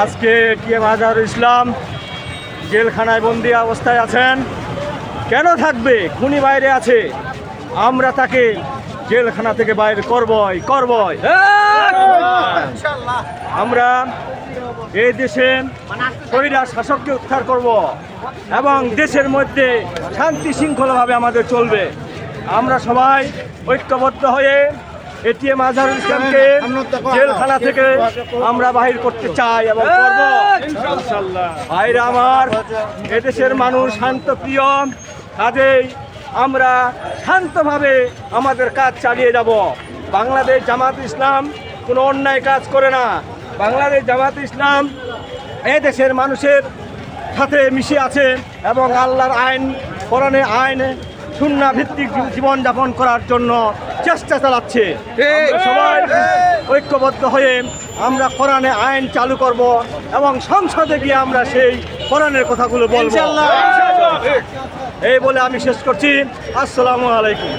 আজকে টিএম আজহারুল ইসলাম জেলখানায় বন্দি অবস্থায় আছেন? কেন থাকবে? খুনি বাইরে আছে। আমরা তাকে জেলখানা থেকে বাইরে করবই করবই। আমরা এই দেশে শরীরা শাসককে উদ্ধার করব এবং দেশের মধ্যে শান্তি শৃঙ্খলাভাবে আমাদের চলবে। আমরা সবাই ঐক্যবদ্ধ হয়ে এটিএম আজহারুল ইসলামকে জেলখানা থেকে আমরা বাহির করতে চাই এবং করব। ভাইরা আমার এদেশের মানুষ শান্ত শান্তপ্রিয় কাজেই আমরা শান্তভাবে আমাদের কাজ চালিয়ে যাব। বাংলাদেশ জামাত ইসলাম কোনো অন্যায় কাজ করে না। বাংলাদেশ জামাত ইসলাম এ দেশের মানুষের সাথে মিশে আছে এবং আল্লাহর আইন কোরআনে আইন সুন্না ভিত্তিক জীবনযাপন করার জন্য চেষ্টা চালাচ্ছে। সবাই ঐক্যবদ্ধ হয়ে আমরা কোরআনে আইন চালু করব এবং সংসদে গিয়ে আমরা সেই কোরআনের কথাগুলো বলব। এই বলে আমি শেষ করছি। আসসালামু আলাইকুম।